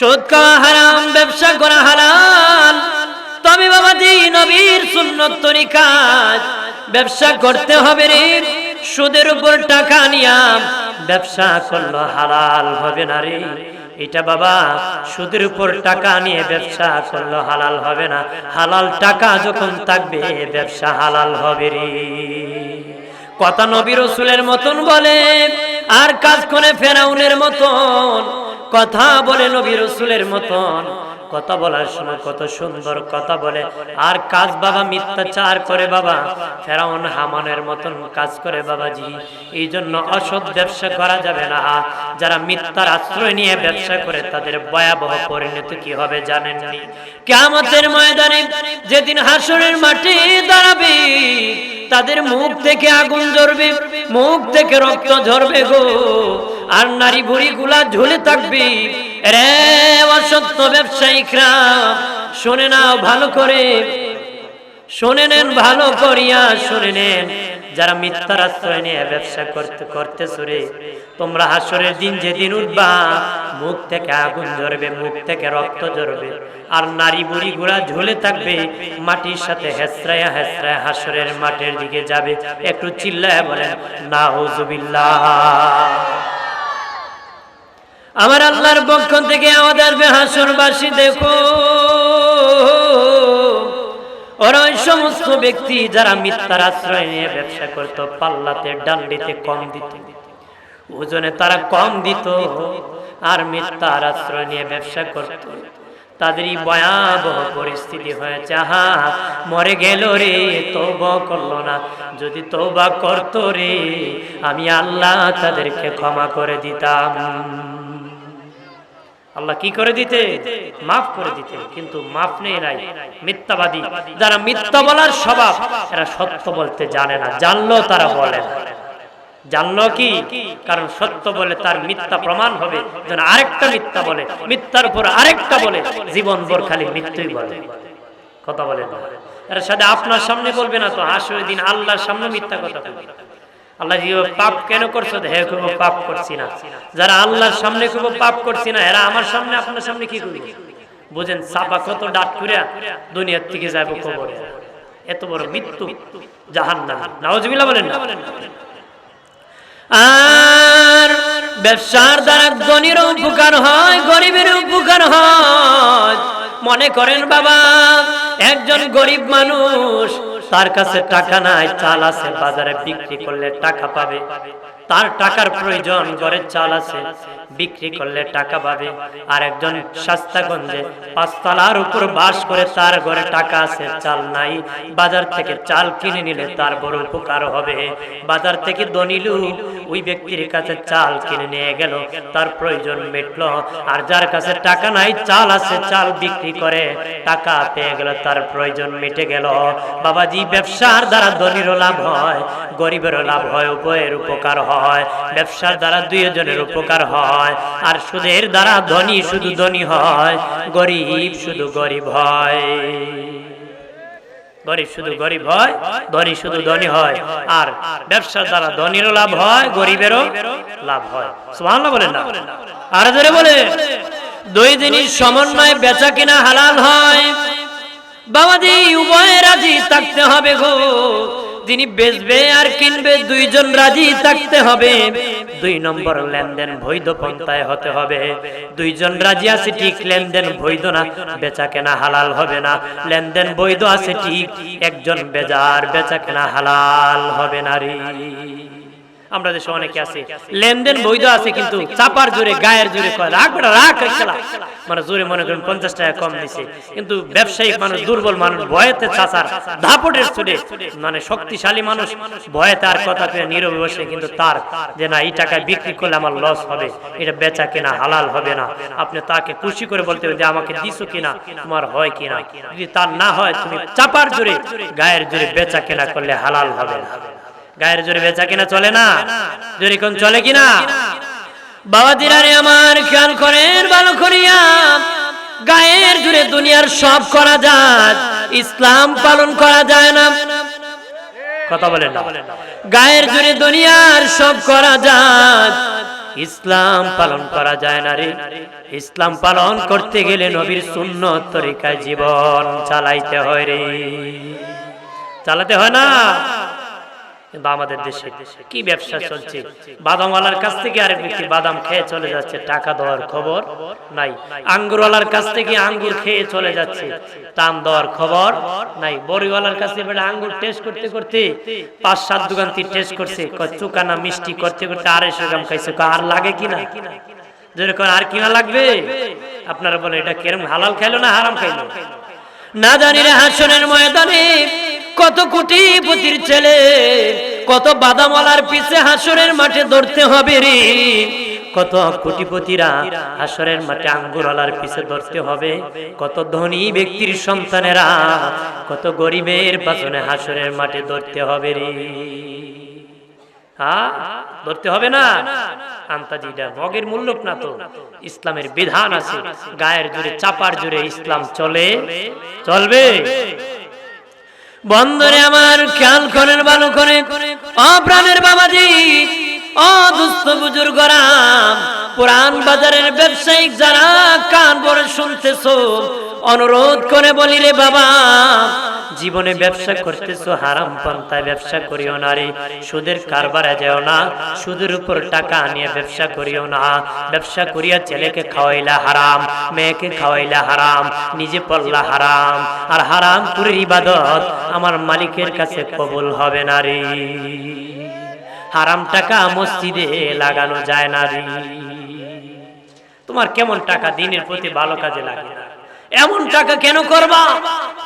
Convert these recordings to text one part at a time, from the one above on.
সুদ খাওয়া হারাম, ব্যবসা করা হারাম তবে বাবা দি নবীর সুন্নত তরিকাজ ব্যবসা করতে হবে রে। সুদের উপর টাকা নিয়াম ব্যবসা করল হালাল হবে না রে। এটা বাবা, সুদের উপর টাকা নিয়ে ব্যবসা করল হালাল হবে না। হালাল টাকা যখন থাকবে, ব্যবসা হালাল হবে রে। কথা নবী রসুলের মতন বলে, আর কাজ করে ফেরাউনের মতন। কথা বলে নবী রসুলের মতন। কথা বলার সময় কত সুন্দর কথা বলে। আর কাজ বাবা মিথ্যাচার করে বাবা। ফেরাউন হামানের মতন কাজ করে বাবাজি। এই জন্য অসৎ ব্যবসা করা যাবে না। যারা মিথ্যার আশ্রয় নিয়ে ব্যবসা করে, তাদের ভয়াবহ পরিণতি কি হবে জানেননি? কেমতের ময়দানে যেদিন হাসনের মাঠে দাঁড়াবে, তাদের মুখ থেকে আগুন ঝরবে মুখ থেকে রক্ত ঝরবে গো। আর নারী বুড়ি গুলা ঝুলে থাকবে। রে অসত্য ব্যবসায়িকরা, শোনে নাও ভালো করে। শুনে নেন, ভালো করিয়া শুনে নেন। যারা মিথ্যার আশ্রয় নিয়ে ব্যবসা করতে করতে সুরে তোমরা হাসরের দিন যেদিন উঠবা, মুখ থেকে আগুন ঝরবে মুখ থেকে রক্ত ঝরবে। আর নারী বুড়ি গুড়া ঝুলে থাকবে, মাটির সাথে হেসরায়া হেসরায়া হাসরের মাঠের দিকে যাবে। একটু চিল্লায় বলেন না হুজুবিল্লাহ আমার আল্লাহর পক্ষ থেকে আমাদের আসবে হাসরবাসী দেখো। ওরা ওই সমস্ত ব্যক্তি যারা মিথ্যার আশ্রয় নিয়ে ব্যবসা করত, পাল্লাতে, ডান্ডিতে কম দিত। ওজনে তারা কম দিত আর মিথ্যার আশ্রয় নিয়ে ব্যবসা করত। তাদেরই ভয়াবহ পরিস্থিতি হয়েছে। হা মরে গেল রে তৌবা করল না। যদি তৌবা করতো রে, আমি আল্লাহ তাদেরকে ক্ষমা করে দিতাম। আল্লাহ কি করে দিতে? মাফ করে দিতে। কিন্তু মাফ নেই নাই। মিথ্যাবাদী। যারা মিথ্যা বলার স্বভাব, এরা সত্য বলতে জানে না। জানলো তারা বলে জানলো কি? কারণ সত্য বলে তার মিথ্যা প্রমাণ হবে। যেন আরেকটা মিথ্যা বলে। মিথ্যার উপর আরেকটা বলে। জীবন ভর খালি মৃত্যুই বলে। কথা বলে এর সাথে আপনার সামনে বলবে না তো? আসলে দিন আল্লাহর সামনে মিথ্যা কথা বলবে। আল্লাহ পাপ কেন করছ? হে খুব পাপ করছি না। যারা আল্লাহর সামনে খুব পাপ করছি না, এরা আমার সামনে, আপনার সামনে কি করবে? বুঝেন, চাপা কত ডাক করিয়া দুনিয়ার থেকে যাব কবরে। এত বড় মৃত্যু জাহান না নাওজবিল্লা বলেন না। আর ব্যবসার দ্বারা ধনীর উপকার হয়, গরিবের উপকার হয়। মনে করেন বাবা, একজন গরিব মানুষ তার কাছে টাকা নাই চাল আছে বাজারে বিক্রি করলে টাকা পাবে। তার টাকার প্রয়োজন, ঘরের চাল আছে। বিক্রি করলে টাকা পাবে। আর একজন শাস্তাগঞ্জে পাঁচতলার উপর বাস করে তার ঘরে টাকা আছে, চাল নাই। বাজার থেকে চাল কিনে নিলে তার বড় উপকার হবে। বাজার থেকে দনিলু ওই ব্যক্তির কাছে চাল কিনে নিয়ে গেল। তার প্রয়োজন মিটলো। আর যার কাছে টাকা নাই, চাল আছে, চাল বিক্রি করে টাকা পেয়ে গেল, তার প্রয়োজন মিটে গেল। বাবাজি ব্যবসার দ্বারা ধনীরও লাভ হয়, গরিবেরও লাভ হয়, উভয়ের উপকার হয়। ব্যবসার দ্বারা দুইজনের উপকার হয়, আর সুদের দ্বারা ধনী শুধু ধনী হয়, গরিব শুধু গরিব হয়। গরিব শুধু গরিব হয়, ধনী শুধু ধনী হয়, আর ব্যবসার দ্বারা ধনীরও লাভ হয়, গরিবেরও লাভ হয়। সুবহানাল্লাহ বলেন না। আর ধরে বলে, দুই জিনিস সমন্বয় বেচা কিনা হালাল হয়, বাবাজি উভয় রাজি থাকতে হবে গো। যিনি বেচবে আর কিনবে, দুইজন রাজি থাকতে হবে। দুই নম্বর লেনদেন বৈধ পন্থায় হতে হবে। দুইজন রাজি আছে, ঠিক লেনদেন বৈধ না বেচা কেনা হালাল হবে না। লেনদেন বৈধ আছে, ঠিক একজন বেজার বেচা কেনা হালাল হবে না রে। আমরা দেশে অনেকে আছে। লেনদেন বৈধ আছে কিন্তু চাপার জোরে গায়ের জোরে কয় রাখ বেটা রাখ খেলা। মানে জোরে মনে করেন পঞ্চাশ টাকা কম দিছে। কিন্তু ব্যবসায়িক মানুষ দুর্বল মানুষ ভয়েতে চাচার ধাপটের চুলে মানে শক্তিশালী মানুষ ভয়েতে আর কথা পেয়ে নীরবে বসে কিন্তু তার যে না এই টাকায় বিক্রি করলে আমার লস হবে এটা বেচা কিনা হালাল হবে না। আপনি তাকে খুশি করে বলতে হবে যে আমাকে দিছো কিনা? তোমার হয় কিনা? যদি তার না হয় তুমি চাপার জোরে গায়ের জোরে বেচা কেনা করলে হালাল হবে না গায়ের জোরে বেচা কিনা চলে না? জোরে কোন চলে কিনা? বাবা দিরারে আমার খেয়াল করেন, ভালো করিয়া। গায়ের জুড়ে দুনিয়ার সব করা যায়, ইসলাম পালন করা যায় না। কথা বলেন গায়ের জুড়ে দুনিয়ার সব করা যায়, ইসলাম পালন করা যায় না রে। ইসলাম পালন করতে গেলে নবীর সুন্নত তরিকায় জীবন চালাইতে হয় রে। চালাতে হয় না? কিন্তু আমাদের দেশে কি ব্যবসা চলছে? বাদামওয়ালার কাছ থেকে আরেক ব্যক্তি বাদাম খেয়ে চলে যাচ্ছে টাকা দেওয়ার খবর নাই। আঙ্গুরওয়ালার কাছ থেকে আঙ্গুর খেয়ে চলে যাচ্ছে টান দেওয়ার খবর নাই। বড়িওয়ালার কাছে বেটা আঙ্গুর টেস্ট করতে করতে পাঁচ সাত দোকান থেকে টেস্ট করছে চুকানা মিষ্টি করতে করতে আড়াইশো গ্রাম খাইছে আর লাগে কিনা? যেরকম আর কিনা লাগবে? আপনারা বলেন এটা কেরম হালাল খাইলো না হারাম খাইলো? না জানি রে হাসনের ময়দানে কত কোটি পতির ছেলে, কত বাদামওয়ালার পিছে হাসরের মাঠে ধরতে হবে রে। কত কোটিপতিরা হাসরের মাঠে আঙ্গুরওয়ালার পিছে ধরতে হবে। কত ধনী ব্যক্তির সন্তানেরা কত গরিবের পাশনে হাসরের মাঠে ধরতে হবে রে। হ্যাঁ ধরতে হবে না। আন্তাজিটা মগের না তো। ইসলামের বিধান আছে, গায়ের জুড়ে চাপার জুড়ে ইসলাম চলে। চলবে। বন্দরে আমার খেয়াল করেন ভালো করে অপ্রাণের বাবাজি অনুরোধ করে বলি রে বাবা, জীবনে ব্যবসা করতেছো, হারাম পন্থায় ব্যবসা করিও না রে, সুদের কারবারে যেও না, সুদের উপর টাকা নিয়ে ব্যবসা করিও না, ব্যবসা করিয়া ছেলেকে খাওয়াইলা হারাম, মেয়েকে খাওয়াইলা হারাম, নিজে পড়লা হারাম, আর হারাম করে ইবাদত আমার মালিকের কাছে কবুল হবে না রে। হারাম টাকা মসজিদে লাগানো যায় না রে। তোমার কেমন টাকা দিনের প্রতি ভালো কাজে লাগে? এমন টাকা কেন করবা?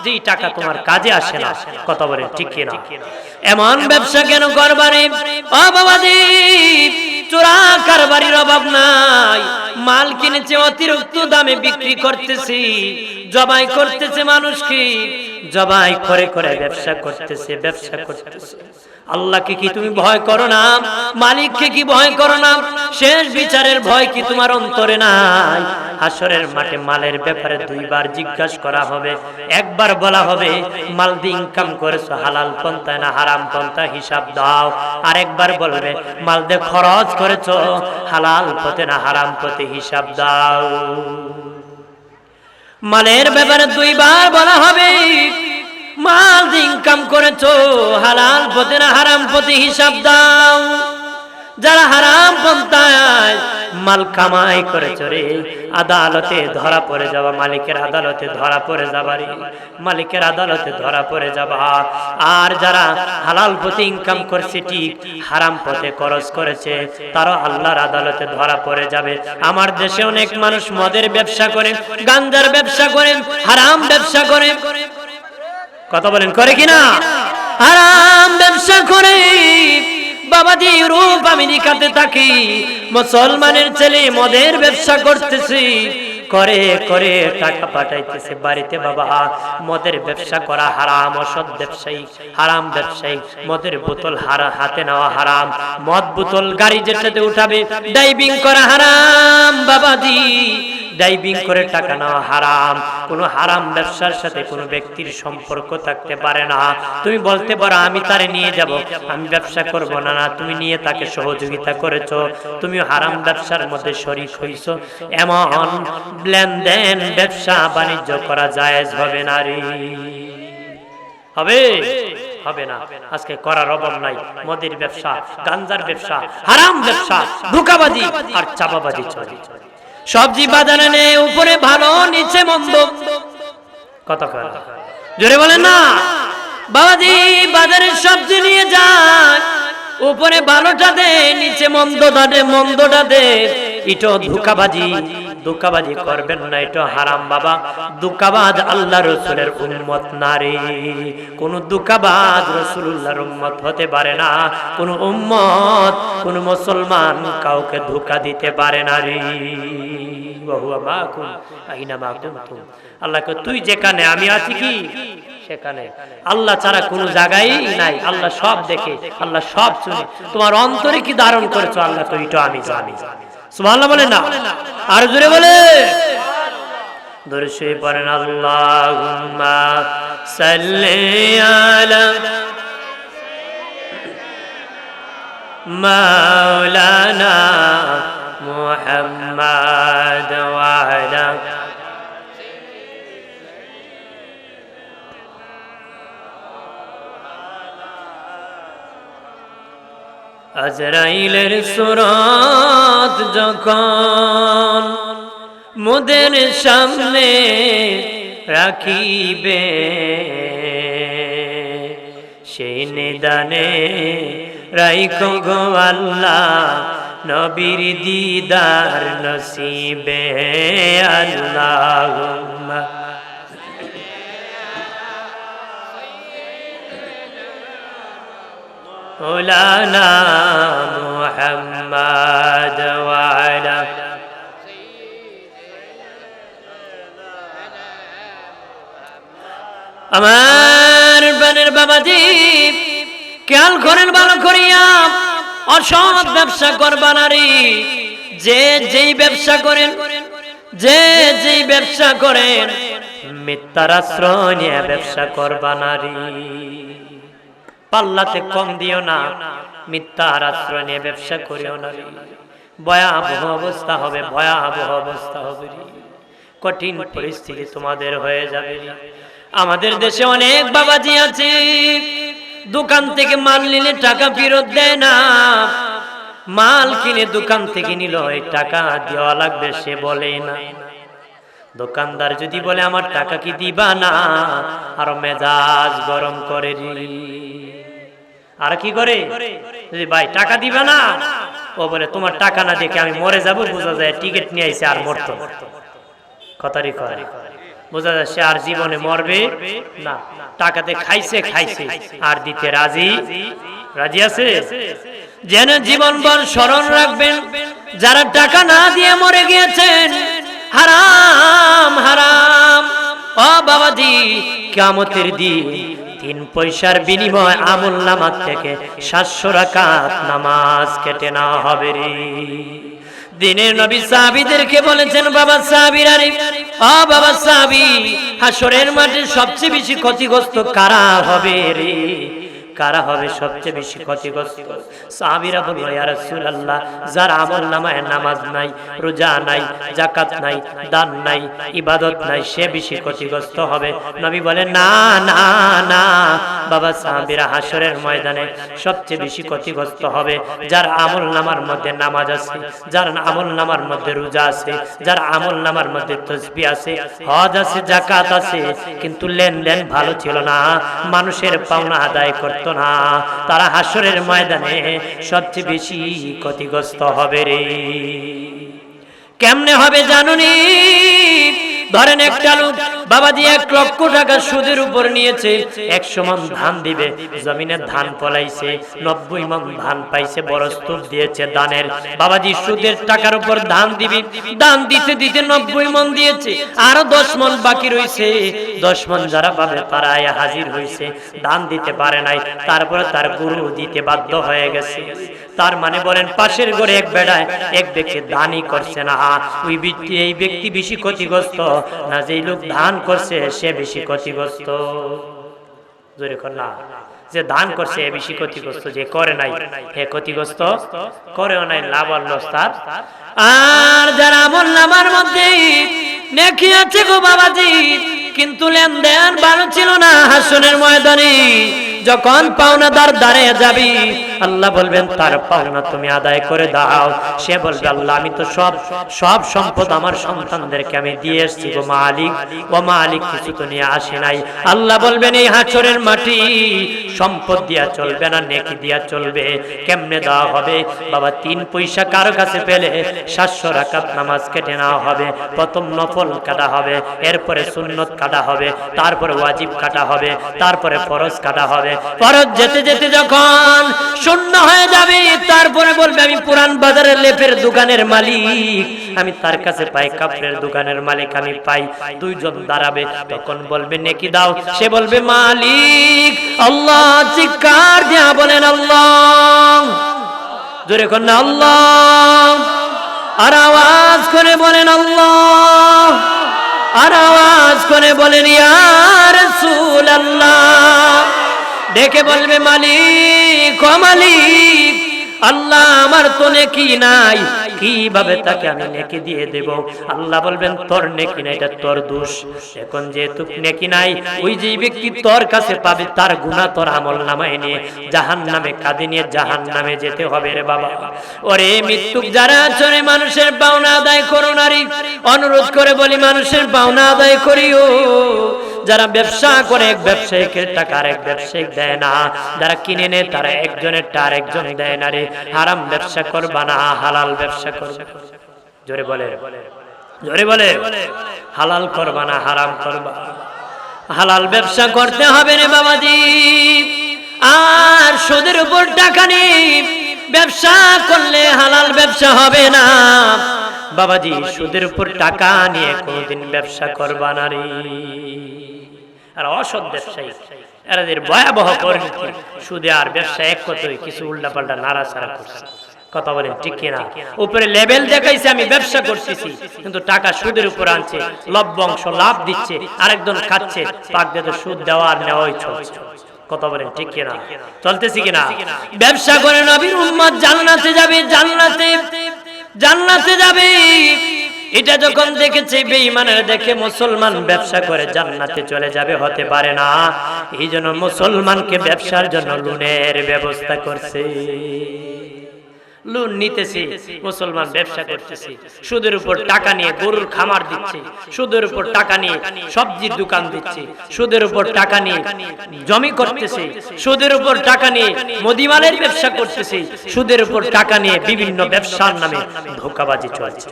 যে টাকা তোমার কাজে আসে না কত বলে ঠিক কিনা? এমন ব্যবসা কেন করবা রে? ও বাবাজি, চোরা কারবারির অভাব নাই। মাল কিনেছে, অতিরিক্ত দামে বিক্রি করতেছি, জবাই করতেছে মানুষকে, জবাই করে করে ব্যবসা করতেছে ব্যবসা করতেছে। আল্লাহকে কি তুমি ভয় করো না? মালিককে কি ভয় করো না? শেষ বিচারের ভয় কি তোমার অন্তরে নাই? হাসরের মাঠে মালের ব্যাপারে দুইবার জিজ্ঞাসা করা হবে, একবার বলা হবে, মাল দিয়ে ইনকাম করেছ, হালাল পন্থায় না হারাম পন্থা হিসাব দাও। আর একবার বলবে, মাল দিয়ে খরচ করেছ, হালাল পথে না হারাম পথে হিসাব দাও। মালের ব্যাপারে দুইবার বলা হবে, মাল ইনকাম করেছ, হালাল পথে না হারাম পথে হিসাব দাও। যারা হারাম পন্থায় মাল কামাই করেছ রে। আদালতে ধরা পড়ে যাওয়া মালিকের আদালতে ধরা পড়ে যাবা রে। মালিকের আদালতে ধরা পড়ে যাবা। আর যারা হালাল পথে ইনকাম করছে, ঠিক হারাম পথে খরচ করেছে, তারা আল্লাহর আদালতে ধরা পড়ে যাবে। আমার দেশে অনেক মানুষ মদের ব্যবসা করে, গাঞ্জার ব্যবসা করে, হারাম ব্যবসা করে। কথা বলেন, করে কিনা? হারাম ব্যবসা করে। বাবাজি ইউরোপ আমেরিকাতে থাকি। মুসলমানের ছেলে মদের ব্যবসা করতেছি। করে করে টাকা পাঠাইতেছে বাড়িতে বাবা। মদের ব্যবসা করা হারাম, অসৎ ব্যবসায়ী, হারাম ব্যবসায়ী। মদের বোতল হাতে নেওয়া হারাম। মদ বোতল গাড়ি যেটাতে উঠাবে ডাইভিং করা হারাম। বাবাজি ডাইভিং করে টাকা নেওয়া হারাম। কোনো হারাম ব্যবসার সাথে কোনো ব্যক্তির সম্পর্ক থাকতে পারে না। তুমি বলতে পারো, আমি তারে নিয়ে যাব। আমি ব্যবসা করব না না, তুমি নিয়ে তাকে সহযোগিতা করেছ। তুমি হারাম ব্যবসার মধ্যে শরিক হইছো। এমন লেনদেন ব্যবসা বাণিজ্য করা জায়েজ হবে না রে। হবে? হবে না। আজকে করার অভাব নাই। মদের ব্যবসা, গাঞ্জার ব্যবসা, হারাম ব্যবসা, ধোকাবাজি আর চাপাবাজি চলে। সবজি বাজারে নে উপরে ভালো নিচে মন্দ। কত জোরে বলেন না। বাবাজি বাজারে সবজি নিয়ে যান। উপরে ভালোটা দে নিচে মন্দটা দে মন্দটা দে। ইটো ধোকাবাজি। ধোকাবাজি করবেন না, এটা হারাম বাবা। ধোকাবাজ আল্লাহ রসুলের নারী। কোন ধোকাবাজ রসুল্লাহর হতে পারে না। কোন উম্মত, কোন মুসলমান কাউকে ধোকা দিতে পারে না রে। ওহুয়া মাকুম, আইনা মাকুম তুম। আল্লাহকে তুই যেখানে, আমি আছি কি? সেখানে। আল্লাহ ছাড়া কোনো জায়গায় নাই। আল্লাহ সব দেখে, আল্লাহ সব শুনে। তোমার অন্তরে কি ধারণ করেছ? আল্লাহ তো এটা আমি জানি। সুবহানাল্লাহ বলে না। আর জোরে বলে। ধরে শুয়ে পড়েন আল্লাহুম্মা সাল্লি আজরাইলের সুরত যখন মুদের সামনে রাখিবে সেই নিদানে রাইকো গো আল্লাহ, নবীর দিদার নসিবে আল্লাহ مولانا محمد وعلى আমার বানের বাবাজি খেয়াল করেন ভালো করিয়া অসৎ ব্যবসা করবা নারী যে যেই ব্যবসা করেন যে যেই ব্যবসা করেন মিথ্যার আশ্রয় নিয়ে ব্যবসা করবা নারী পাল্লাতে কম দিও না, মিথ্যার আশ্রয় নিয়ে ব্যবসা করিও না। ভয়াবহ অবস্থা হবে, ভয়াবহ অবস্থা হবে। কঠিন পরিস্থিতি তোমাদের হয়ে যাবে আমাদের দেশে অনেক বাবাজি আছে, দোকান থেকে মাল নিলে টাকা ফেরত দেয় না মাল কিনে দোকান থেকে নিল এই টাকা দেওয়া লাগবে, সে বলে না দোকানদার যদি বলে, আমার টাকা কি দিবা না আর মেজাজ গরম করে রে। আর কি করে? ভাই, টাকা দিবে না? ও বলে, তোমার টাকা না দেখে আমি মরে যাব। বোঝা যায় টিকিট নিয়ে আইছে আর মরতো। কথারই করে বোঝা যায় সে আর জীবনে মরবে না। টাকাতে খাইছে খাইছে। আর দিতে রাজি? রাজি আছে? যেন জীবনভর স্মরণ রাখবেন, যারা টাকা না দিয়ে মরে গিয়েছেন, হারাম হারাম। ও বাবাজি কামতের দিন তিন পয়সার বিনিময় আমল নামাজ থেকে সাতশো রাকাত নামাজ কেটে না হবে রে। দিনের নবী সাহাবিদেরকে বলেছেন, বাবা সাহাবিরা রে ও বাবা সাহাবি হাসরের মাঠে সবচেয়ে বেশি ক্ষতিগ্রস্ত কারা হবে রে? কারা হবে সবচেয়ে বেশি ক্ষতিগ্রস্ত? সাহাবিরা বলল, ইয়া রাসূলুল্লাহ, যার আমল নামায় নামাজ নাই, রোজা নাই জাকাত নাই, দান নাই, ইবাদত নাই, সে বেশি ক্ষতিগ্রস্ত হবে। নবী বলেন, না না না, বাবা সাহাবিরা হাসরের ময়দানে সবচেয়ে বেশি ক্ষতিগ্রস্ত হবে, যার আমল নামার মধ্যে নামাজ আছে, যার আমল নামার মধ্যে রোজা আছে, যার আমল নামার মধ্যে তসবি আছে, হজ আছে জাকাত আছে, কিন্তু লেনদেন ভালো ছিল না। মানুষের পাওনা আদায় করতো না। তারা হাসরের ময়দানে সবচেয়ে বেশি ক্ষতিগ্রস্ত হবে রে। কেমনে হবে জানুনি? ধরেন একটা লোক বাবাজি এক লক্ষ টাকা সুদের উপর নিয়েছে। একশো মন ধান দিবে জমিনের ধান ফলাইছে, নব্বই মন ধান পাইছে বড় স্তূপ দিয়েছে দানের। বাবাজি সুদের টাকার উপর ধান দিবি দান দিতে দিতে নব্বই মন দিয়েছে, আরও দশ মন বাকি রয়েছে দশ মন যারা পাবে তারা হাজির হয়েছে দান দিতে পারে নাই, তারপরে তার গুরু দিতে বাধ্য হয়ে গেছে। তার মানে বলেন, পাশের ঘরে এক বেড়ায় এক ব্যক্তি দানই করছে না। ওই ব্যক্তি, এই ব্যক্তি বেশি ক্ষতিগ্রস্ত। না যেই লোক দান করছে সে বেশি ক্ষতিগ্রস্ত। জোরে কর না। যে দান করছে এ বেশি ক্ষতিগ্রস্ত যে করে নাই হে ক্ষতিগ্রস্ত করেও নাই লাভ আর লস তার আর যারা আমল মধ্যে নেকি আছে গো বাবাজি কিন্তু লেনদেন ভালো ছিল না হাসনের ময়দানে। যখন পাওনাদার দাঁড়িয়ে যাবি, আল্লাহ বলবেন, তার পাওনা তুমি আদায় করে দাও। সে বলবে, আল্লাহ, আমি তো সব সব সম্পদ আমার সন্তানদেরকে আমি দিয়ে এসেছি গো মালিক। ও মালিক, কিছু তো নিয়ে আসে নাই। আল্লাহ বলবেন, এই হাছরের মাটি সম্পদ দিয়া চলবে না, নেকি দিয়া চলবে। কেমনে দেওয়া হবে? বাবা, তিন পয়সা কারও কাছে পেলে সাতশো রাকাত নামাজ কেটে নেওয়া হবে। প্রথম নফল কাটা হবে, এরপরে সুন্নত কাটা হবে, তারপরে ওয়াজিব কাটা হবে, তারপরে ফরজ কাটা হবে। ফরজ যেতে যেতে যখন শূন্য হয়ে যাবে, তারপরে বলবে, আমি পুরান বাজারের লেপের দোকানের মালিক। আমি তার কাছে পাই, কাপড়ের দোকানের মালিক আমি পাই। দুইজন দাঁড়াবে, তখন বলবে, নেকি দাও। সে বলবে, মালিক, আল্লাহ দিয়া বলেন, আল্লাহ। জোরে আল্লাহ। আর আওয়াজ করে বলেন, আল্লাহ। আর আওয়াজ করে বলেন ইয়ার সুল আল্লাহ ডেকে বলবে মালিক, ও মালিক, আল্লাহ আমার তো নেকি নাই, কীভাবে তাকে আমি নেকি দিয়ে দেব? আল্লাহ বলবেন, তোর নেকি নাই, এটা তোর দোষ। এখন যেহেতু নেকি নাই, ওই যে ব্যক্তি তোর কাছে পাবে, তার গুনাহ তোর আমল নামায় নিয়ে জাহান নামে কাঁদে নিয়ে জাহান নামে যেতে হবে রে বাবা। ওরে মৃত্যুক যারা চলে মানুষের পাওনা আদায় করো নারী। অনুরোধ করে বলি, মানুষের পাওনা আদায় করিও। যারা ব্যবসা করে এক ব্যবসায়িকের টাকা আর এক ব্যবসায়িক দেয় না, যারা কিনে নেয় তারা একজনের টার একজন দেয় না রে। হারাম ব্যবসা করবা না, হালাল ব্যবসা করবে। জোরে বলে। জোরে বলে। হালাল করবা না, হারাম করবা। হালাল ব্যবসা করতে হবে রে বাবাজি। আর সুদের উপর টাকা নেই। ব্যবসা করলে হালাল ব্যবসা হবে না। বাবাজি, সুদের উপর টাকা নিয়ে কোনোদিন ব্যবসা করবা না রে। আর অসৎ ব্যবসায়ী। এরাদের ভয়াবহ পরিণতি সুদে আর ব্যবসা এক কতই কিছু উল্টাপাল্টা নাড়াচাড়া করছে। কথা বলেন, ঠিক কিনা? উপরে লেভেল দেখাইছে, আমি ব্যবসা করতেছি, কিন্তু টাকা সুদের উপর আনছে লভ্যাংশ লাভ দিচ্ছে, আরেকজন খাচ্ছে পাক দিয়ে তো সুদ দেওয়া আর নেওয়াই চলছে। কথা বলেন, ঠিক কিনা? চলতেছি কিনা? ব্যবসা করে নবীর উম্মত জান্নাতে যাবে, জান্নাতে জান্নাতে যাবে। এটা যখন দেখেছে, বেঈমানের দেখে মুসলমান ব্যবসা করে জান্নাতে চলে যাবে, হতে পারে না। এই জন্য মুসলমানকে ব্যবসার জন্য লোনের ব্যবস্থা করছে। লোন নিতেছে, মুসলমান ব্যবসা করতেছে। সুদের উপর টাকা নিয়ে গরুর খামার দিচ্ছে, সুদের উপর টাকা নিয়ে সবজির দোকান দিচ্ছে, সুদের উপর টাকা নিয়ে জমি করতেছে, সুদের উপর টাকা নিয়ে মদিমালের ব্যবসা করতেছে, সুদের উপর টাকা নিয়ে বিভিন্ন ব্যবসার নামে ধোকাবাজি চলছে।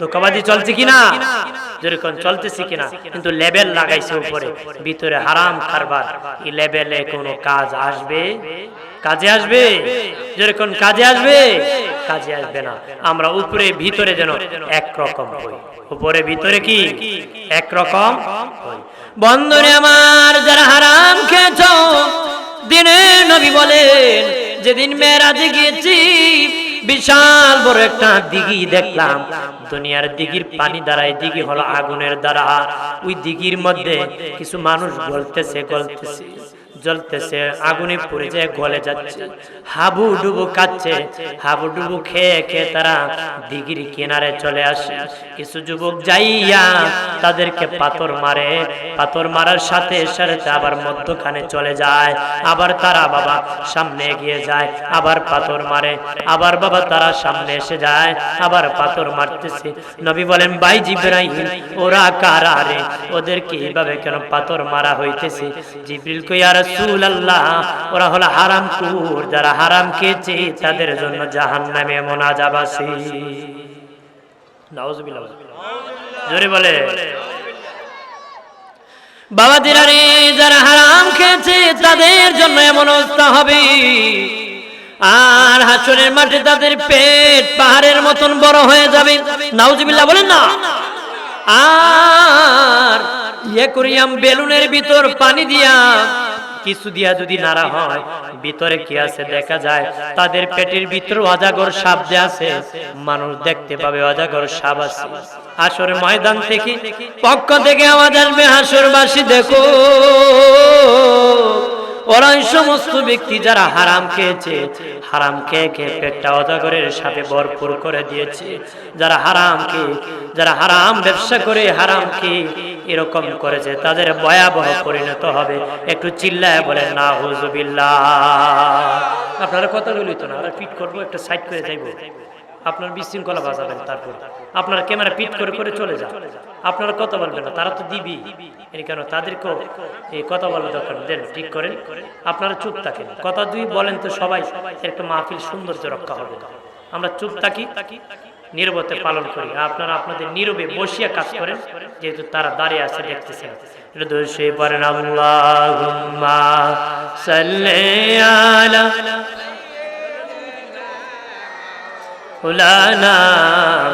ধোকাবাজি চলছে কিনা? যেরকম চলতেছে কিনা, কিন্তু লেবেল লাগাইছে উপরে। ভিতরে হারাম কারবার। এই লেবেলে কোনো কাজ আসবে? কাজে আসবে? যেরকম কাজে আসবে কাজে আসবে না। আমরা উপরে, ভিতরে যেন একরকম হই। উপরে, ভিতরে কি? একরকম হই। বন্ধুরে আমার, যারা হারাম খেয়েছ, দিনে নবী বলেন, যেদিন মেয়েরাজে গিয়েছি বিশাল বড় একটা দিঘি দেখলাম। দুনিয়ার দিঘির পানি দ্বারাই দিঘি হলো আগুনের দ্বারা। ওই দিঘির মধ্যে কিছু মানুষ গলতেছে গলতেছে। জ্বলতেছে, আগুনে পড়ে যায়, গলে যাচ্ছে। হাবু ডুবু খাচ্ছে হাবু ডুবু খেয়ে খেয়ে তারা দিঘির কিনারে চলে আসে। কিছু যুবক যাইয়া তাদেরকে পাথর মারে। পাথর মারার সাথে সাথে আবার মধ্যখানে চলে যায়। আবার তারা বাবা সামনে এগিয়ে যায়, আবার পাথর মারে। আবার বাবা তারা সামনে এসে যায়, আবার পাথর মারতেছে। নবী বলেন, ভাই জিব্রাহিম ওরা কারা রে? ওদেরকে এইভাবে কেন পাথর মারা হইতেছে? জিব্রিল ওরা হলো যারা হারাম খেয়েছে, তাদের জন্য জোরে বলে। বাবা দিরারে যারা হারাম খেয়েছে, তাদের জন্য এমন অবস্থা হবে। আর হাসনের মাঠে তাদের পেট পাহাড়ের মতন বড় হয়ে যাবে। নাউজুবিল্লাহ, বলেন না। আর ইয়ে করিয়াম বেলুনের ভিতর পানি দিয়া কিছু দিয়া যদি নাড়া হয়, ভিতরে কি আছে দেখা যায়, তাদের পেটের ভিতর অজাগর সাপ যে আছে, মানুষ দেখতে পাবে অজাগর সাপ আছে। হাসর ময়দান থেকে পক্ষ থেকে আওয়াজ আসবে হাসরবাসী, দেখো। ওরা ওই সমস্ত ব্যক্তি যারা হারাম খেয়েছে, হারাম খেয়ে খেয়ে পেটটা অজাগরের সাথে ভরপুর করে দিয়েছে। যারা হারাম খেয়ে, যারা হারাম ব্যবসা করে হারাম খেয়ে এরকম করেছে, তাদের ভয়াবহ পরিণত হবে। একটু চিল্লায় বলেন না হুজুবিল্লাহ আপনারা কথা বলি তো না, আমরা ফিট করব, একটা সাইড করে যাইবো। আপনার বিশৃঙ্খলা বাজাবেন তারপর। আপনার ক্যামেরা পিট করে করে চলে যান আপনারা কথা বলবেন না, তারা তো দিবি। কেন তাদেরকেও এই কথা বলার দরকার। দেন, ঠিক করেন। আপনারা চুপ থাকেন। কথা দুই বলেন তো সবাই একটা মাহফিল সৌন্দর্য রক্ষা হবে। আমরা চুপ থাকি, নীরবতে পালন করি। আপনারা আপনাদের নীরবে বসিয়া কাজ করেন, যেহেতু তারা দাঁড়িয়ে আছে, দেখতেছেন। এটা দোষে পড়েন আল্লাহুম্মা সাল্লি আলা مولانا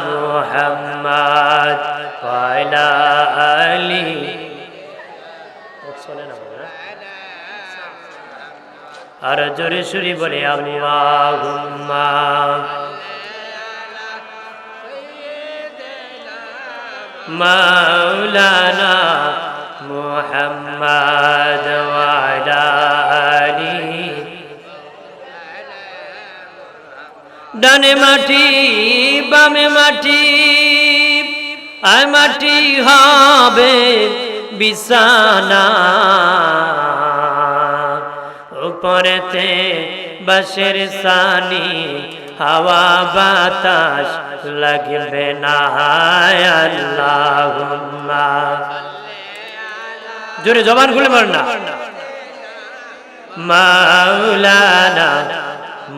محمد وعلى آله আর জোরে সুরি বলে আল্লাহুম্মা মাওলানা মুহাম্মদ ওয়া আলা ডানে মাটি, বামে মাটি আয় মাটি হবে বিছানা। উপরেতে বাসের সানি, হাওয়া বাতাস লাগবে না আল্লাহ জোরে জবান খুলে মার না। মাওলানা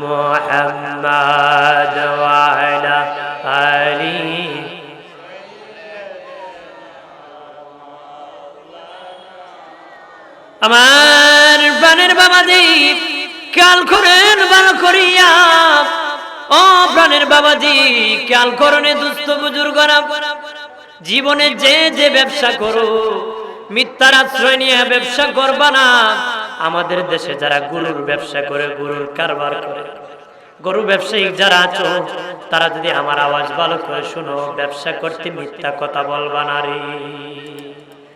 মুহাম্মদ ওয়ালা আলী আমার প্রাণের বাবা দ্বীপ খেয়াল করেন ভালো করিয়া। ও প্রাণের বাবাজি খেয়াল করনে দুস্থ বুজুর্গরা। জীবনে যে যে ব্যবসা করো মিথ্যার আশ্রয় নিয়ে ব্যবসা করবা না। আমাদের দেশে যারা গরুর ব্যবসা করে, গরুর কারবার করে গরু ব্যবসায়ী যারা আছো, তারা যদি আমার আওয়াজ ভালো করে শুনো, ব্যবসা করতে মিথ্যা কথা বলবা না রে।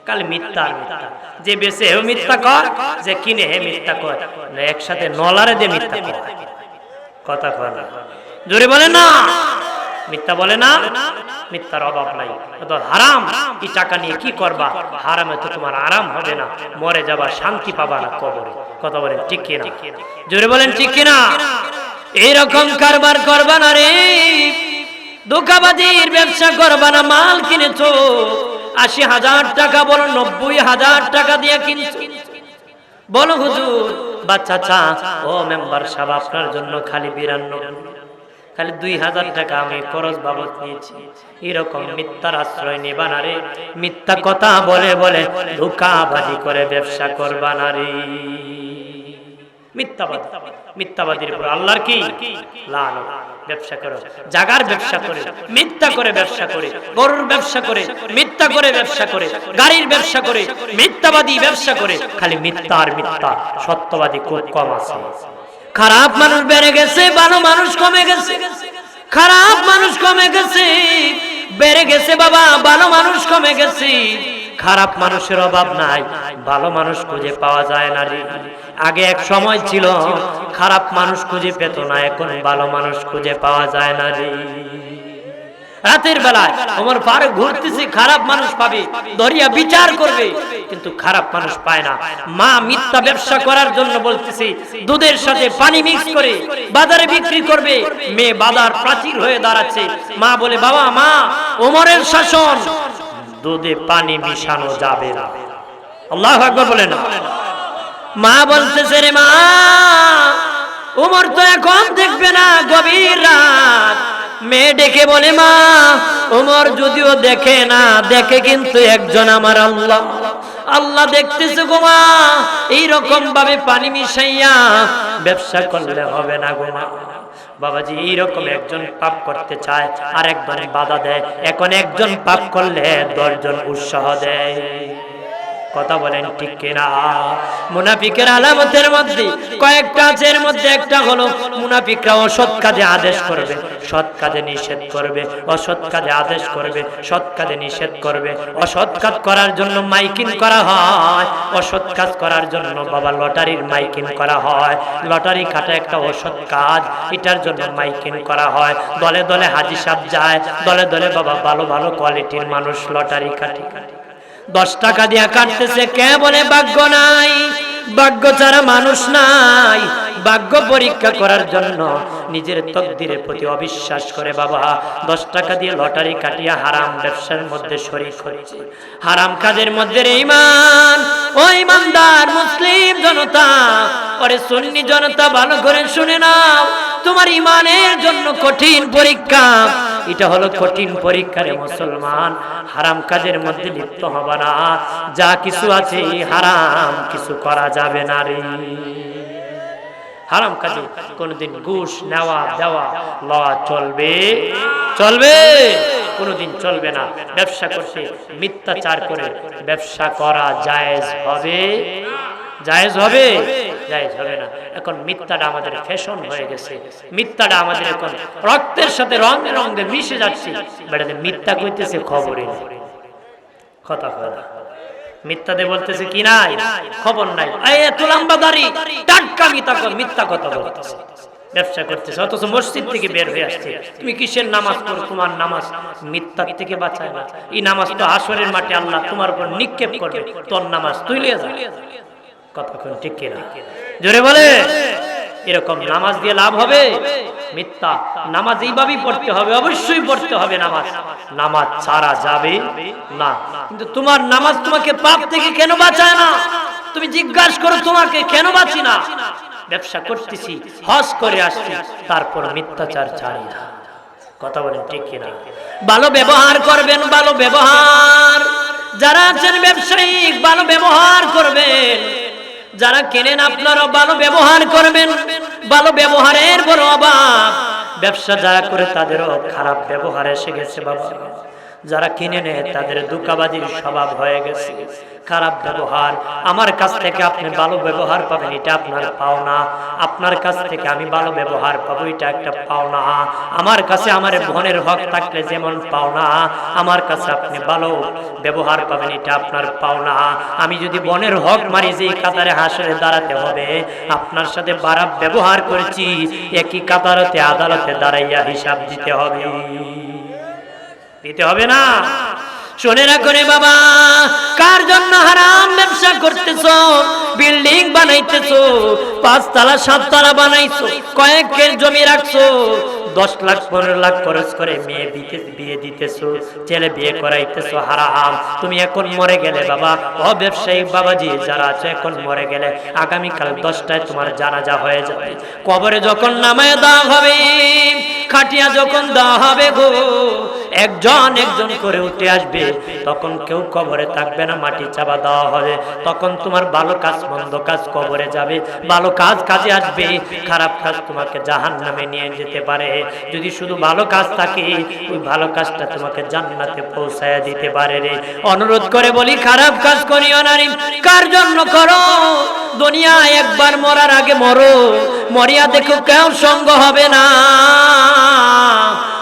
কাল মিথ্যা মিথ্যা। যে হেও মিথ্যা যে কিনে হে মিথ্যা একসাথে নলারে দিয়ে মিথ্যা কর কথা জোরে বলে না। মিথ্যা বলে না, মিথ্যার অভাব নাই। হারাম, এই টাকা নিয়ে কি করবা? হারামে তো তোমার আরাম হবে না। মরে যাবা, শান্তি পাবা না কবরে। কথা বলেন ঠিক কিনা? জোরে বলেন ঠিক কিনা? এইরকম কারবার করবা না রে। দোকাবাজির ব্যবসা করবা না, মাল কিনেছো। আশি হাজার টাকা বলো, নব্বই হাজার টাকা দিয়ে কিনছো। বলো হুজুর, বাচ্চা চা। ও মেম্বার সাহেব, আপনার জন্য খালি বিরান্নব্বই খালি দুই হাজার টাকা আমি খরচ বাবদ নিয়েছি। এরকম মিথ্যার আশ্রয় নেবা না রে। মিথ্যা কথা বলে বলে ধোকাবাজি করে ব্যবসা করবা না রে। করো। গরুর ব্যবসা করে। মিথ্যা করে ব্যবসা করে। গাড়ির ব্যবসা করে। মিথ্যাবাদী ব্যবসা করে। খালি মিথ্যা মিথ্যা। সত্যবাদী খুব কম আছে। খারাপ মানুষ বেড়ে গেছে, ভালো মানুষ কমে গেছে। খারাপ মানুষ কমে গেছে, বেড়ে গেছে বাবা, ভালো মানুষ কমে গেছে। খারাপ মানুষের অভাব নাই, ভালো মানুষ খুঁজে পাওয়া যায় না রে। আগে এক সময় ছিল, খারাপ মানুষ খুঁজে পেত না, এখন ভালো মানুষ খুঁজে পাওয়া যায় না রে। রাতের বেলায় ওমর ফারুক ঘুরতেছে, খারাপ মানুষ পাবে, দরিয়া বিচার করবে, কিন্তু খারাপ মানুষ পায় না। মা মিথ্যা ব্যবসা করার জন্য বলতেছে, দুধের সাথে পানি মিক্স করে বাজারে বিক্রি করবে। মেয়ে বাজার প্রাচীর হয়ে দাঁড়াচ্ছে। মা বলে, বাবা, মা, ওমরের শাসন, দুধে পানি মিশানো যাবে না। আল্লাহ আকবর বলে না। মা বলতেছে রে মা উমর তো এখন দেখবে না গভীর রাত। মেয়ে ডেকে বলে, মা, উমর যদিও দেখে না, দেখে কিন্তু একজন আমার আল্লাহ। আল্লাহ দেখতেছে গোমা এইরকম ভাবে পানি মিশাইয়া ব্যবসা করলে হবে না গোমা বাবাজি, এইরকম একজন পাপ করতে চায় আর একজন বাধা দেয়। এখন একজন পাপ করলে দশজন উৎসাহ দেয়। কথা বলেন ঠিক কিনা? মুনাফিকের আলামতের মধ্যে কয়েকটা আছে মধ্যে একটা হলো মুনাফিকরা অসৎ কাজে আদেশ করবে, সৎ কাজে নিষেধ করবে, অসৎ কাজে আদেশ করবে, সৎ কাজে নিষেধ করবে। অসৎ কাজ করার জন্য মাইকিং করা হয়, অসৎ কাজ করার জন্য বাবা লটারির মাইকিং করা হয়। লটারি কাটা একটা অসৎ কাজ, এটার জন্য মাইকিং করা হয়। দলে দলে হাজি সাহেব যায়, দলে দলে বাবা ভালো ভালো কোয়ালিটির মানুষ লটারি কাটি কাটে দশ টাকা দিয়া কাটতেছে কে বলে ভাগ্য নাই। ভাগ্য ছাড়া মানুষ নাই। ভাগ্য পরীক্ষা করার জন্য নিজের তকদিরের প্রতি অবিশ্বাস করে বাবা। দশ টাকা দিয়ে লটারি কাটিয়া হারাম ব্যবসার মধ্যে করেছে হারাম কাজের মধ্যে ইমান। ও ইমানদার মুসলিম জনতা পরে সুন্নি জনতা, ভালো করে শুনে নাও। তোমার ইমানের জন্য কঠিন পরীক্ষা। এটা হলো কঠিন পরীক্ষারে মুসলমান। হারাম কাজের মধ্যে লিপ্ত হবে না। যা কিছু আছে হারাম কিছু করা যাবে না রে। হারাম কাজে। কোনদিন ঘুষ, নেওয়া, দেওয়া লওয়া চলবে। চলবে? কোনদিন চলবে না। ব্যবসা করতে মিথ্যাচার করে ব্যবসা করা জায়েজ হবে? জায়েজ হবে? জায়েজ হবে না। এখন মিথ্যাটা আমাদের ফ্যাশন হয়ে গেছে। মিথ্যাটা আমাদের এখন রক্তের সাথে রঙে রঙে মিশে যাচ্ছে। বেড়াতে মিথ্যা কইতেছে খবরে। কথা কথা মিথ্যাতে বলতেছে কি নাই? খবর নাই। এত লম্বা দাড়ি টাটকা মিথ্যা কথা মিথ্যা কথা বলতেছে। ব্যবসা করতেছে, অথচ মসজিদ থেকে বের হয়ে আসছে। তুমি কিসের নামাজ পড়ো? তোমার নামাজ মিথ্যার থেকে বাঁচায় না। এই নামাজ তো আসরের মাঠে আল্লাহ তোমার উপর নিক্ষেপ করবে। তোর নামাজ তুই লিয়ে যা কতক্ষণ ঠিক কিনা? জোরে বলে? এরকম নামাজ দিয়ে লাভ হবে? মিথ্যা। নামাজ এইভাবেই পড়তে হবে, অবশ্যই পড়তে হবে নামাজ। নামাজ ছাড়া যাবে না। কিন্তু তোমার নামাজ তোমাকে পাপ থেকে কেন বাঁচায় না? তুমি জিজ্ঞাসা করো, তোমাকে কেন বাঁচি না? ব্যবসা করতেছি, হজ করে আসছি, তারপর মিথ্যাচার ছাড়ি না। কথা বলেন ঠিক কিনা? ভালো ব্যবহার করবেন, ভালো ব্যবহার। যারা আছেন ব্যবসায়িক, ভালো ব্যবহার করবেন। যারা কেনেন আপনারা ভালো ব্যবহার করবেন, ভালো ব্যবহারের বড় অভাব। ব্যবসা যারা করে তাদেরও খারাপ ব্যবহার এসে গেছে বাবা। যারা কিনে নেয়, তাদের দুকাবাজির স্বভাব হয়ে গেছে। খারাপ ব্যবহার, আমার কাছ থেকে আপনি ভালো ব্যবহার পাবেন, এটা আপনার পাওনা। আপনার কাছ থেকে আমি ভালো ব্যবহার পাবো, এটা একটা পাওনা। আমার কাছে আমার বোনের হক থাকলে যেমন পাওনা, আমার কাছে আপনি ভালো ব্যবহার পাবেন, এটা আপনার পাওনা। আমি যদি বোনের হক মারি যে কাতারে হাসরে দাঁড়াতে হবে, আপনার সাথে বারাপ ব্যবহার করেছি, একই কাতারতে আদালতে দাঁড়াইয়া হিসাব দিতে হবে। দিতে হবে না। শুনে রাখো রে বাবা, কার জন্য হারাম ব্যবসা করতেছো? বিল্ডিং বানাইতেছো, পাঁচতলা, সাততলা বানাইছো, কয়েকের জমি রাখছো দশ লাখ, পনেরো লাখ খরচ করে মেয়ে দিতে, বিয়ে দিতেছো, ছেলে বিয়ে করাইতেছো, হারাম। তুমি এখন মরে গেলে বাবা ব্যবসায়ী বাবাজি যারা আছে, এখন মরে গেলে আগামীকাল দশটায় তোমার জানাজা হয়ে যাবে। কবরে যখন নামায় দেওয়া হবে, খাটিয়া যখন দেওয়া হবে গো, একজন একজন করে উঠে আসবে, তখন কেউ কবরে থাকবে না, মাটি চাপা দেওয়া হবে। তখন তোমার ভালো কাজ, মন্দ কাজ কবরে যাবে। ভালো কাজ কাজে আসবে, খারাপ কাজ তোমাকে জাহান নামে নিয়ে যেতে পারে। যদি শুধু ভালো কাজ থাকে, ওই ভালো কাজটা তোমাকে জান্নাতে পৌঁছায় দিতে পারে রে। অনুরোধ করে বলি, খারাপ কাজ করিও না কার জন্য করো? দুনিয়া একবার মরার আগে মরো। মরিয়া দেখো কেউ সঙ্গ হবে না।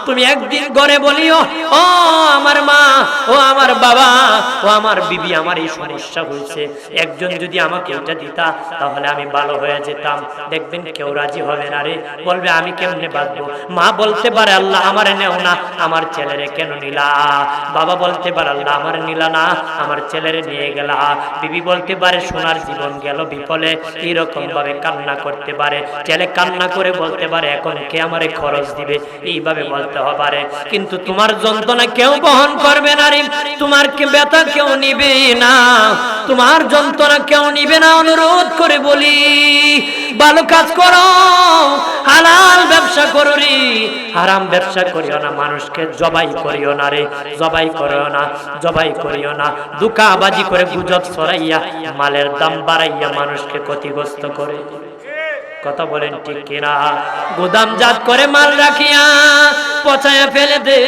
তুমি একদিন ঘরে বলিও, ও আমার মা, ও আমার বাবা, ও আমার বিবি, আমার এই সমস্যা হয়েছে। একজন যদি আমাকে এটা দিতা, তাহলে আমি ভালো হয়ে যেতাম। দেখবেন কেউ রাজি হবে না রে। বলবে, আমি কেমনে বাঁচবো? মা বলতে পারে, আল্লাহ আমার নেও না, আমার ছেলেরে কেন নিলা? বাবা বলতে পারে, আল্লাহ আমার নিলা না, আমার ছেলেরে নিয়ে গেলা। বিবি বলতে পারে, সোনার জীবন গেল বিফলে এরকম ভাবে কান্না করতে পারে। ছেলে কান্না করে বলতে পারে, এখন কে আমারে খরচ দিবে? এইভাবে বলতে পারে কিন্তু তোমার যন্ত্রণা কেউ বহন করবে না রে। তোমার ব্যথা কেউ নিবে না? তোমার যন্ত্রণা কেউ নিবে না? অনুরোধ করে বলি, ভালো কাজ করো, হালাল ব্যবসা করো রে। হারাম ব্যবসা করিও না, মানুষকে জবাই করিও না রে। জবাই করিও না, জবাই করিও না। দুকাবাজি করে গুজব ছড়াইয়া, মালের দাম বাড়াইয়া মানুষকে ক্ষতিগ্রস্ত করে। কথা বলেন ঠিক কিনা? গুদাম জাত করে মাল রাখিয়া পচায়া ফেলে দে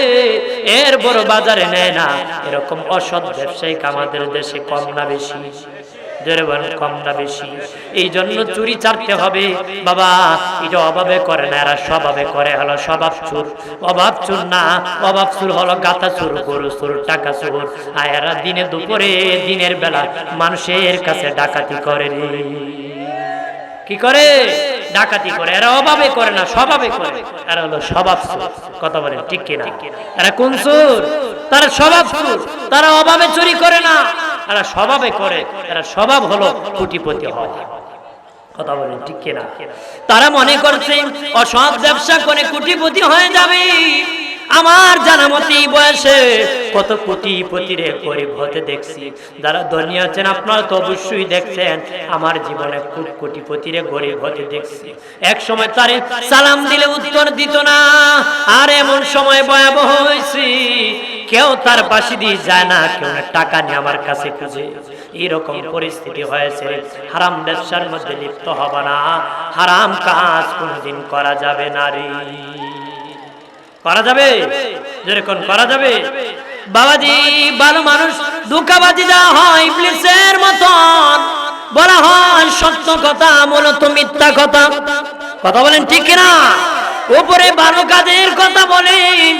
এর বড় বাজারে নেয় না। এরকম অসৎ ব্যবসায়িক আমাদের দেশে কম না বেশি? কম না বেশি। এই জন্য চুরি চারতে হবে। বাবা, এটা অভাবে করে না, এরা স্বভাবে করে হলো স্বভাব চুর। অভাব চুর না, অভাব চুর হলো গাতা চুর, গরু চুর, টাকা চুর। আর এরা দিনে দুপুরে, দিনের বেলা মানুষের কাছে ডাকাতি করে কি করে? ডাকাতি করে, এরা অভাবে করে না, স্বভাবে করে। এরা হলো স্বভাব কথা বলেন, ঠিক কিনা? এরা কোন সুর? তারা স্বভাব সুর। তারা অভাবে চুরি করে না। এরা স্বভাবে করে। এরা স্বভাব হলো কোটিপতি হয় কথা বলেন, ঠিক কিনা? তারা মনে করছে, অসৎ ব্যবসা করে কোটিপতি হয়ে যাবে। আমার জানামতি বয়সে কত কোটিপতি রে গরিব হতে দেখছি। যারা ধনী আছেন আপনারা তো অবশ্যই দেখছেন, আমার জীবনে খুব কোটিপতি রে গরিব হতে দেখছি। এক সময় তারে সালাম দিলে উত্তর দিত না, আর এমন সময় ভয়াবহ হয়েছি, কেউ তার পাশে দিয়ে যায় না, কেউ টাকা নিয়ে আমার কাছে খুঁজে। এরকম পরিস্থিতি হয়েছে, হারাম ব্যবসার মধ্যে লিপ্ত হব না, হারাম কাজ কোনদিন করা যাবে না রে। করা যাবে? যেরকম করা যাবে। বাবাজি, ভালো মানুষ দুঃখাবাজি যা হয় ইবলিসের মতন, বলা হয় সত্য কথা, মূলত মিথ্যা কথা। কথা বলেন ঠিক না উপরে ভালো কাজের কথা বলেন।